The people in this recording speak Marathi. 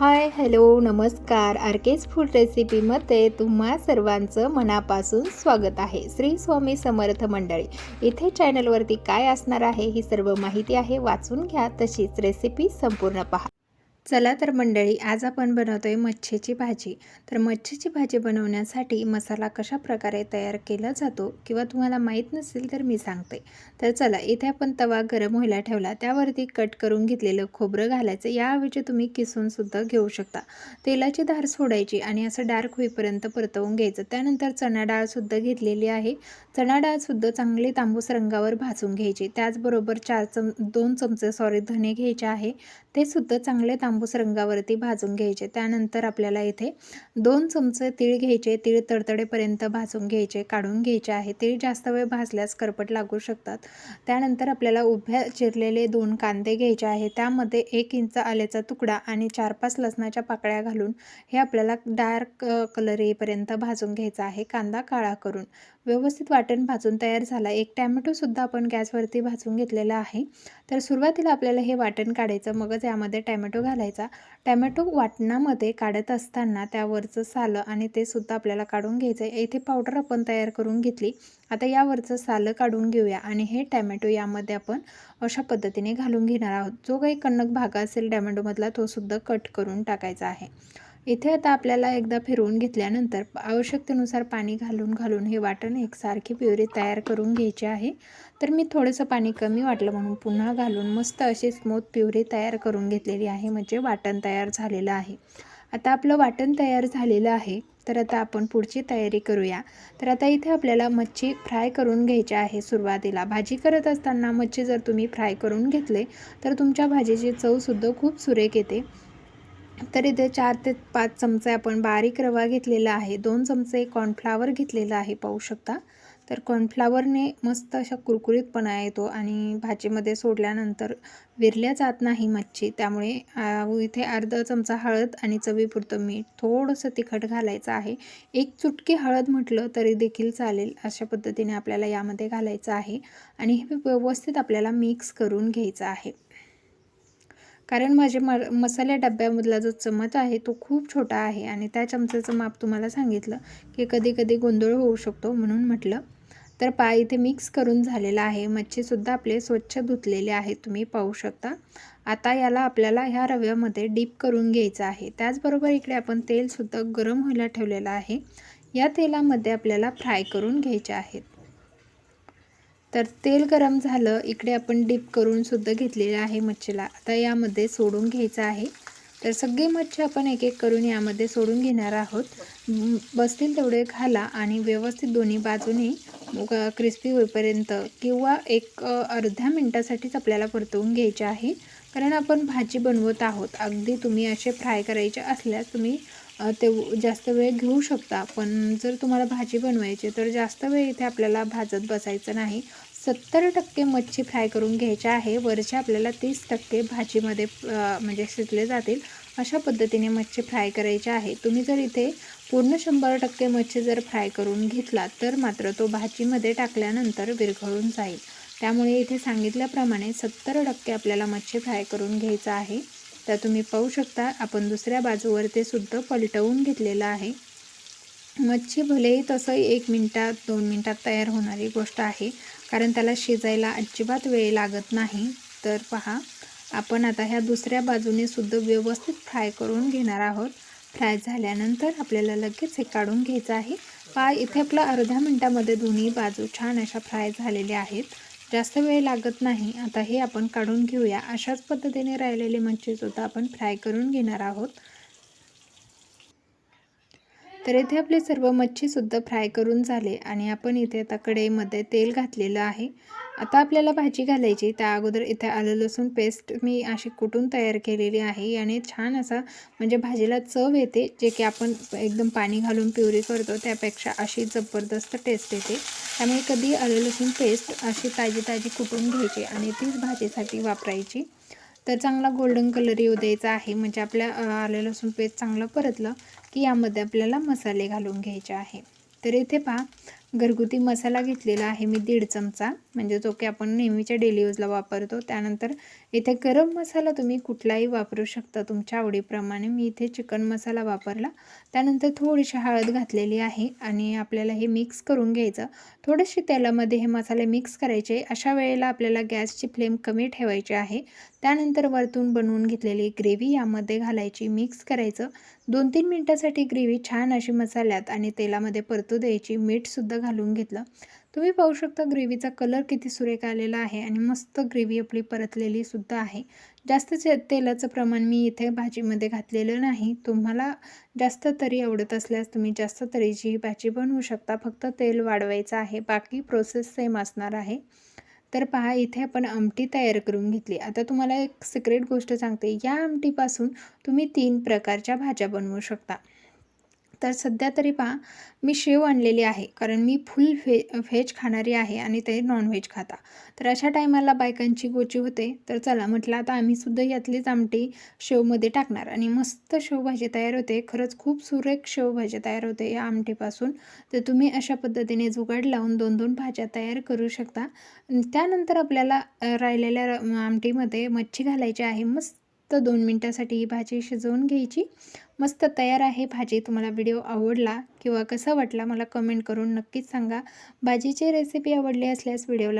हाय हॅलो नमस्कार. आर्केज फूड रेसिपीमध्ये तुम्हा सर्वांचं मनापासून स्वागत आहे. श्री स्वामी समर्थ मंडळी इथे चॅनलवरती काय असणार आहे ही सर्व माहिती आहे. वाचून घ्या तशीच रेसिपी संपूर्ण पहा. चला तर मंडळी आज आपण बनवतोय मच्छीची भाजी. तर मच्छीची भाजी बनवण्यासाठी मसाला कशा प्रकारे तयार केला जातो किंवा तुम्हाला माहीत नसेल तर मी सांगते. तर चला इथे आपण तवा गरम व्हायला ठेवला. त्यावरती कट करून घेतलेलं खोबरं घालायचं. याऐवजी तुम्ही किसूनसुद्धा घेऊ शकता. तेलाची धार सोडायची आणि असं डार्क होईपर्यंत परतवून घ्यायचं. त्यानंतर चणा डाळसुद्धा घेतलेली आहे. चणा डाळसुद्धा चांगली तांबूस रंगावर भाजून घ्यायची. त्याचबरोबर चार चम दोन चमचे सॉरी धने घ्यायचे आहे. ते सुद्धा चांगले तांबूस रंगावरती भाजून घ्यायचे. त्यानंतर आपल्याला इथे दोन चमचे तीळ घ्यायचे. तीळ तडतडेपर्यंत भाजून घ्यायचे काढून घ्यायचे आहे. तीळ जास्त वेळ भाजल्यास करपट लागू शकतात. त्यानंतर आपल्याला उभ्या चिरलेले दोन कांदे घ्यायचे आहे. त्यामध्ये एक इंच आल्याचा तुकडा आणि चार पाच लसणाच्या पाकळ्या घालून हे आपल्याला डार्क कलर येईपर्यंत भाजून घ्यायचा आहे. कांदा काळा करून. व्यवस्थित वाटण भाजून तयार झाला. एक टॅमॅटोसुद्धा आपण गॅसवरती भाजून घेतलेला आहे. तर सुरुवातीला आपल्याला हे वाटण काढायचं. मगच यामध्ये टॅमॅटो घालायचं. टॅमॅटो वाटणामध्ये काढत असताना त्यावरचं सालं आणि ते सुद्धा आपल्याला काढून घ्यायचं आहे इथे पावडर आपण तयार करून घेतली. आता यावरचं सालं काढून घेऊया आणि हे टॅमॅटो यामध्ये आपण अशा पद्धतीने घालून घेणार आहोत. जो काही कण्णक भाग असेल टॅमॅटोमधला तो सुद्धा कट करून टाकायचा आहे. इथे आता आपल्याला एकदा फिरवून घेतल्यानंतर आवश्यकतेनुसार पाणी घालून घालून हे वाटण एकसारखी प्युरी तयार करून घ्यायची आहे. तर मी थोडंसं पाणी कमी वाटलं म्हणून पुन्हा घालून मस्त अशी स्मूथ प्युरी तयार करून घेतलेली आहे. म्हणजे वाटण तयार झालेलं आहे. आता आपलं वाटण तयार झालेलं आहे. तर आता आपण पुढची तयारी करूया. तर आता इथे आपल्याला मच्छी फ्राय करून घ्यायची आहे सुरुवातीला. भाजी करत असताना मच्छी जर तुम्ही फ्राय करून घेतले तर तुमच्या भाजीची चवसुद्धा खूप सुरेख येते. तर इथे चार ते पाच चमचे आपण बारीक रवा घेतलेला आहे. दोन चमचे कॉर्नफ्लावर घेतलेला आहे पाहू शकता. तर कॉर्नफ्लावरने मस्त अशा कुरकुरीतपणा येतो आणि भाजीमध्ये सोडल्यानंतर विरल्या जात नाही मच्छी. त्यामुळे इथे अर्धा चमचा हळद आणि चवीपुरतं मीठ थोडंसं तिखट घालायचं आहे. एक चुटकी हळद म्हटलं तरी देखील चालेल अशा पद्धतीने आपल्याला यामध्ये घालायचं आहे. आणि हे व्यवस्थित आपल्याला मिक्स करून घ्यायचं आहे. कारण माझे म मसाल्या डब्यामधला जो चमच आहे तो खूप छोटा आहे आणि त्या चमचाचं माप तुम्हाला सांगितलं की कधी कधी गोंधळ होऊ शकतो म्हणून म्हटलं. तर पा इथे मिक्स करून झालेला आहे. मच्छीसुद्धा आपले स्वच्छ धुतलेले आहे तुम्ही पाहू शकता. आता याला आपल्याला ह्या रव्यामध्ये डीप करून घ्यायचं आहे. त्याचबरोबर इकडे आपण तेलसुद्धा गरम व्हायला ठेवलेलं आहे. या तेलामध्ये आपल्याला फ्राय करून घ्यायचे आहेत. तर तेल गरम झालं इकडे आपण डीप करून सुद्धा घेतलेलं आहे मच्छीला. आता यामध्ये सोडून घ्यायचं आहे. तर सगळी मच्छी आपण एक एक करून यामध्ये सोडून घेणार आहोत. बसतील तेवढे घाला आणि व्यवस्थित दोन्ही बाजूने क्रिस्पी होईपर्यंत किंवा एक अर्ध्या मिनटासाठीच आपल्याला परतवून घ्यायचे आहे. कारण आपण भाजी बनवत आहोत. अगदी तुम्ही असे फ्राय करायचे असल्यास तुम्ही ते जास्त वेळ घेऊ शकता. पण जर तुम्हाला भाजी बनवायची तर जास्त वेळ इथे आपल्याला भाजत बसायचं नाही. सत्तर टक्के मच्छी फ्राय करून घ्यायची आहे. वरचे आपल्याला तीस टक्के भाजीमध्ये म्हणजे शिजले जातील. अशा पद्धतीने मच्छी फ्राय करायची आहे. तुम्ही जर इथे पूर्ण शंभर टक्के मच्छी जर फ्राय करून घेतला तर मात्र तो भाजीमध्ये टाकल्यानंतर विरघळून जाईल. त्यामुळे इथे सांगितल्याप्रमाणे सत्तर टक्के आपल्याला मच्छी फ्राय करून घ्यायचं आहे. तर तुम्ही पाहू शकता आपण दुसऱ्या बाजूवर ते सुद्धा पलटवून घेतलेलं आहे. मच्छी भलेही तसं एक मिनटात दोन मिनटात तयार होणारी गोष्ट आहे कारण त्याला शिजायला अजिबात वेळ लागत नाही. तर पहा आपण आता ह्या दुसऱ्या बाजूने सुद्धा व्यवस्थित फ्राय करून घेणार आहोत. फ्राय झाल्यानंतर आपल्याला लगेच हे काढून घ्यायचं आहे. पहा इथे आपलं अर्ध्या मिनटामध्ये दोन्ही बाजू छान अशा फ्राय झालेल्या आहेत. जास्त वेळ लागत नाही. आता हे आपण काढून घेऊया. अशाच पद्धतीने राहिलेली मच्छीसुद्धा आपण फ्राय करून घेणार आहोत. तर इथे आपले सर्व मच्छीसुद्धा फ्राय करून झाले आणि आपण इथे आता कढईमध्ये तेल घातलेलं आहे. आता आपल्याला भाजी घालायची त्या अगोदर इथे आलं लसूण पेस्ट मी अशी कुटून तयार केलेली आहे याने छान असा म्हणजे भाजीला चव येते जे की आपण एकदम पाणी घालून प्युरी करतो त्यापेक्षा अशी जबरदस्त टेस्ट येते. त्यामुळे कधी आलं लसूण पेस्ट अशी ताजी ताजी कुटून घ्यायची आणि तीच भाजीसाठी वापरायची. तर चांगला गोल्डन कलर येऊ द्यायचा आहे. म्हणजे आपल्या आलं लसूण पेस्ट चांगलं परतलं की यामध्ये आपल्याला मसाले घालून घ्यायचे आहे. तर इथे पहा घरगुती मसाला घेतलेला आहे मी दीड चमचा. म्हणजे जो की आपण नेहमीच्या डेली यूजला वापरतो. त्यानंतर इथे गरम मसाला तुम्ही कुठलाही वापरू शकता. तुमच्या आवडीप्रमाणे मी इथे चिकन मसाला वापरला. त्यानंतर थोडीशी हळद घातलेली आहे आणि आपल्याला हे मिक्स करून घ्यायचं. थोडेसे तेलामध्ये हे मसाले मिक्स करायचे. अशा वेळेला आपल्याला गॅसची फ्लेम कमी ठेवायची आहे. त्यानंतर वरतून बनवून घेतलेली ग्रेव्ही यामध्ये घालायची. मिक्स करायचं. दोन तीन मिनटासाठी ग्रेव्ही छान अशी मसाल्यात आणि तेलामध्ये परतू द्यायची. मीठसुद्धा घालून घेतलं. तुम्ही पाहू शकता ग्रेव्हीचा कलर किती सुरेख आलेला आहे आणि मस्त ग्रेव्ही आपली परतलेली सुद्धा आहे. जास्त ते- तेलाचं प्रमाण मी इथे भाजीमध्ये घातलेलं नाही. तुम्हाला जास्त तरी आवडत असल्यास तुम्ही जास्त तरीची ही भाजी बनवू शकता. फक्त तेल वाढवायचं आहे. बाकी प्रोसेस सेम असणार आहे. तर पहा इथे आपण आमटी तयार करून घेतली. आता तुम्हाला एक सिक्रेट गोष्ट सांगते. या आमटीपासून तुम्ही तीन प्रकारच्या भाज्या बनवू शकता. तर सध्या तरी पहा मी शेव आणलेली आहे. कारण मी फुल व्हे व्हेज खाणारी आहे आणि ते नॉनव्हेज खाता. तर अशा टायमाला बायकांची गोची होते. तर चला म्हटलं आता आम्हीसुद्धा यातलीच आमटी शेवमध्ये टाकणार. आणि मस्त शेवभाजी तयार होते. खरंच खूप सुरेख शेवभाजी तयार होते या आमटीपासून. तर तुम्ही अशा पद्धतीने जुगाड लावून दोन दोन भाज्या तयार करू शकता. त्यानंतर आपल्याला राहिलेल्या र- आमटीमध्ये मच्छी घालायची आहे. मस्त दोन मिनटासाठी ही भाजी शिजवून घ्यायची. मस्त तयार आहे भाजी. तुम्हाला व्हिडिओ आवडला किंवा कसा वाटला मला कमेंट करून नक्कीच सांगा. भाजीची रेसिपी आवडली असल्यास व्हिडिओला